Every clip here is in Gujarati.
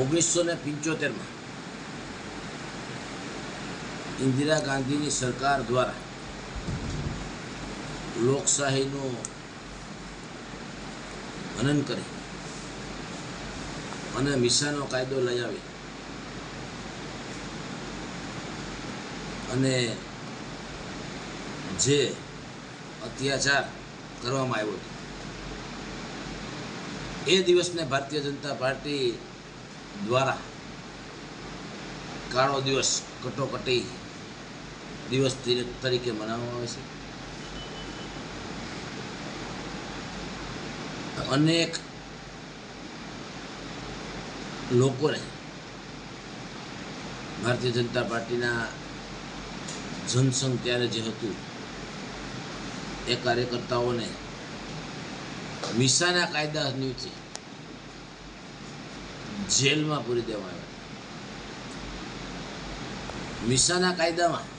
ઓગણીસો ને પંચોતેરમાં ઇન્દિરા ગાંધીની સરકાર દ્વારા લોકશાહીનો હનન કરી અને મિસાનો કાયદો લઈ આવી અને જે અત્યાચાર કરવામાં આવ્યો હતો, એ દિવસને ભારતીય જનતા પાર્ટી દ્વારા કાળો દિવસ કટોકટી દિવસ તરીકે મનાવવામાં આવે છે. અનેક લોકોને ભારતીય જનતા પાર્ટીના જનસંઘ ત્યારે જે હતું, એ કાર્યકર્તાઓને મિસાના કાયદા નીચે જેલમાં પૂરી દેવામાં આવ્યા મિસાના કાયદામાં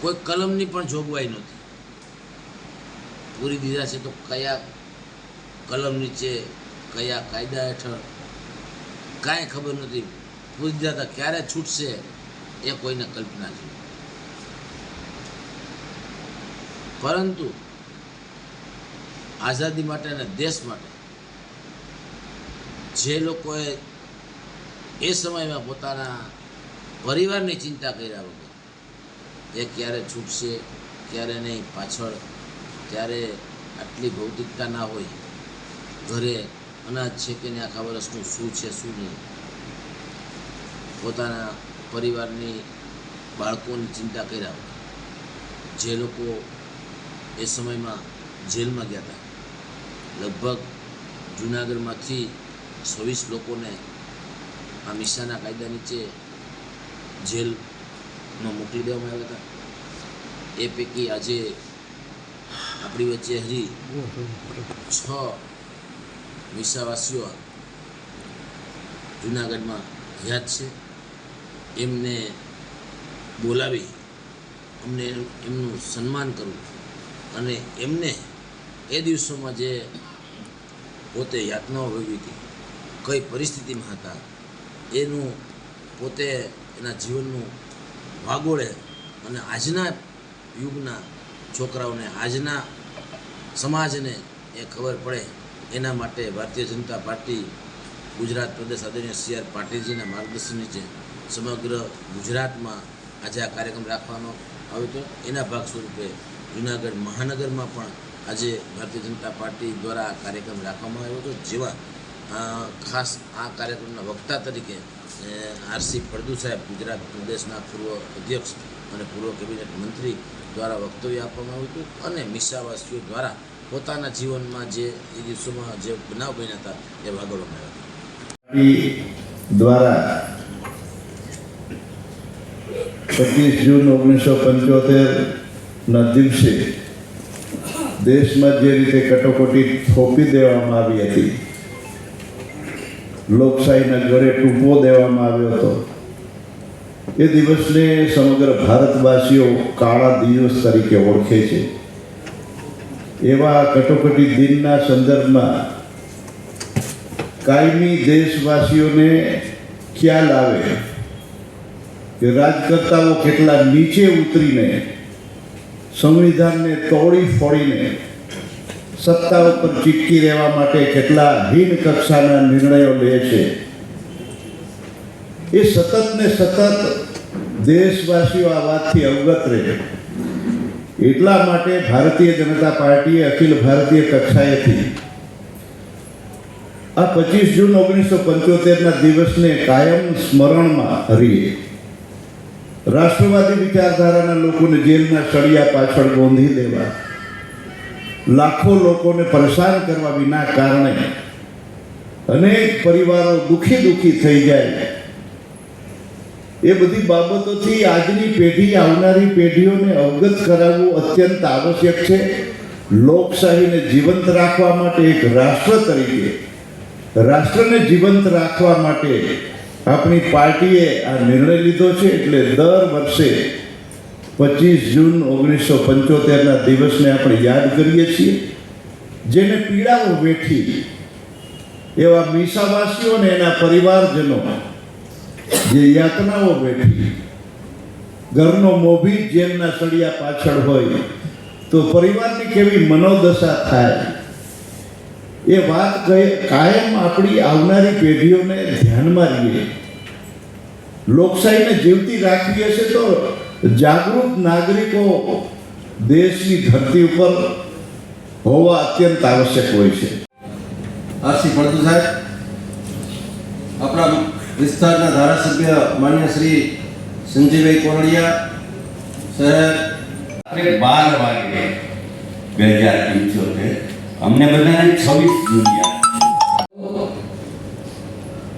કોઈ કલમની પણ જોગવાઈ નહોતી. પૂરી દીધા છે તો કયા કલમ નીચે, કયા કાયદા હેઠળ? કાંઈ ખબર નથી પૂરી દીધા હતા ક્યારે છૂટશે એ કોઈને કલ્પના છે. પરંતુ આઝાદી માટે અને દેશ માટે જે લોકોએ એ સમયમાં પોતાના પરિવારની ચિંતા કર્યા વગર એ ક્યારે છૂટશે, ક્યારે નહીં, પાછળ ત્યારે આટલી ભૌતિકતા ના હોય, ઘરે અનાજ છે કે નહીં, આખા વર્ષનું શું છે, શું નહીં. પોતાના પરિવારની બાળકોની ચિંતા કર્યા વગર જે લોકો એ સમયમાં જેલમાં ગયા હતા. લગભગ જુનાગઢમાંથી છવ્વીસ લોકોને આ મિશાના કાયદા નીચે જેલમાં મોકલી દેવામાં આવ્યા હતા. એ પૈકી આજે આપણી વચ્ચે હજી છ મિસાવાસીઓ જુનાગઢમાં યાદ છે. એમને બોલાવી અમને એમનું સન્માન કરવું અને એમને એ દિવસોમાં જે પોતે યાતનાઓ ભોગવી હતી કઈ પરિસ્થિતિમાં હતા, એનું પોતે એના જીવનનું વાગોળે અને આજના યુગના છોકરાઓને, આજના સમાજને એ ખબર પડે. એના માટે ભારતીય જનતા પાર્ટી, ગુજરાત પ્રદેશ આદરણીય સી આર પાટીલજીના માર્ગદર્શન નીચે સમગ્ર ગુજરાતમાં આજે આ કાર્યક્રમ રાખવાનો આવ્યો હતો. એના ભાગ સ્વરૂપે જુનાગઢ મહાનગરમાં પણ આજે ભારતીય જનતા પાર્ટી દ્વારા કાર્યક્રમ રાખવામાં આવ્યો હતો. જેવા ખાસ આ કાર્યક્રમના વક્તા તરીકે આરસી ફળદુ સાહેબ, ગુજરાત પ્રદેશના પૂર્વ અધ્યક્ષ અને પૂર્વ કેબિનેટ મંત્રી દ્વારા વક્તવ્ય આપવામાં આવ્યું હતું અને મિસાવાસીઓ દ્વારા પોતાના જીવનમાં જે એ દિવસોમાં જે બનાવ બન્યા હતા, એ વાગડવામાં આવ્યા હતા. દ્વારા પચીસ જૂન ઓગણીસો પંચોતેરના દિવસે દેશમાં જે રીતે કટોકટી થોપી દેવામાં આવી હતી લોકશાહીના ગળે ટૂંપો દેવામાં આવ્યો હતો. એ દિવસને સમગ્ર ભારતવાસીઓ કાળા દિવસ તરીકે ઓળખે છે. એવા કટોકટી દિનના સંદર્ભમાં કાયમી દેશવાસીઓને ખ્યાલ આવે કે રાજકર્તાઓ કેટલા નીચે ઉતરીને, સંવિધાનને તોડી ફોડીને સત્તા ઉપર ચીટકી રહેવા માટે કેટલા હીન કક્ષાના નિર્ણયો લે છે. એ સતત ને સતત દેશવાસીઓ આ વાતથી અવગત રહે. એટલા માટે ભારતીય જનતા પાર્ટીએ અખિલ ભારતીય કક્ષાએથી આ પચીસ જૂન ઓગણીસો પંચોતેરના દિવસને કાયમ સ્મરણમાં હરીએ. રાષ્ટ્રવાદી વિચારધારાના લોકોને જેલના સળિયા પાછળ ગોંધી દેવા લાખો લોકોને પરેશાન કરવા વિના કારણે અનેક પરિવારો દુઃખી દુઃખી થઈ જાય. એ બધી બાબતોથી આજની પેઢી, આવનારી પેઢીઓને અવગત કરાવવું અત્યંત આવશ્યક છે. લોકશાહીને જીવંત રાખવા માટે એક રાષ્ટ્ર તરીકે, રાષ્ટ્રને જીવંત રાખવા માટે આપણી પાર્ટીએ આ નિર્ણય લીધો છે. એટલે દર વર્ષે પચીસ જૂન ઓગણીસો પંચોતેરના દિવસને આપણે યાદ કરીએ છીએ. જેને પીડાઓ વેઠી એવા મીસાવાસીઓ અને એના પરિવારજનો જે યાતનાઓ બેઠી ઘરનો મોભી જેમના સળિયા પાછળ હોય, તો પરિવારની કેવી મનોદશા થાય? એ વાત કાયમ આપણી આવનારી પેઢીઓને ધ્યાનમાં રહીએ. લોકશાહીને જીવતી રાખવી હશે તો જાગૃત નાગરિકો દેશની ધરતી ઉપર હોવા અત્યંત આવશ્યક હોય છે. આરસી ફળદુ સાહેબ આપણા વિસ્તારના ધારાસભ્ય માન્ય શ્રી સંજયભાઈ કોરડિયા સર બાર વાગે બે હજાર પંચોતેર અમને બધાને છવ્વીસ જુનિયા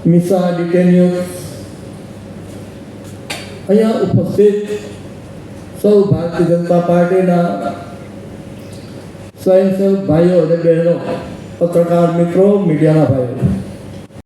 મિસા ડિટેન્યુઝ અહીંયા ઉપસ્થિત સૌ ભારતીય જનતા પાર્ટીના સ્વયંસેવક ભાઈઓ અને બહેનો પત્રકાર મિત્રો મીડિયાના ભાઈઓ.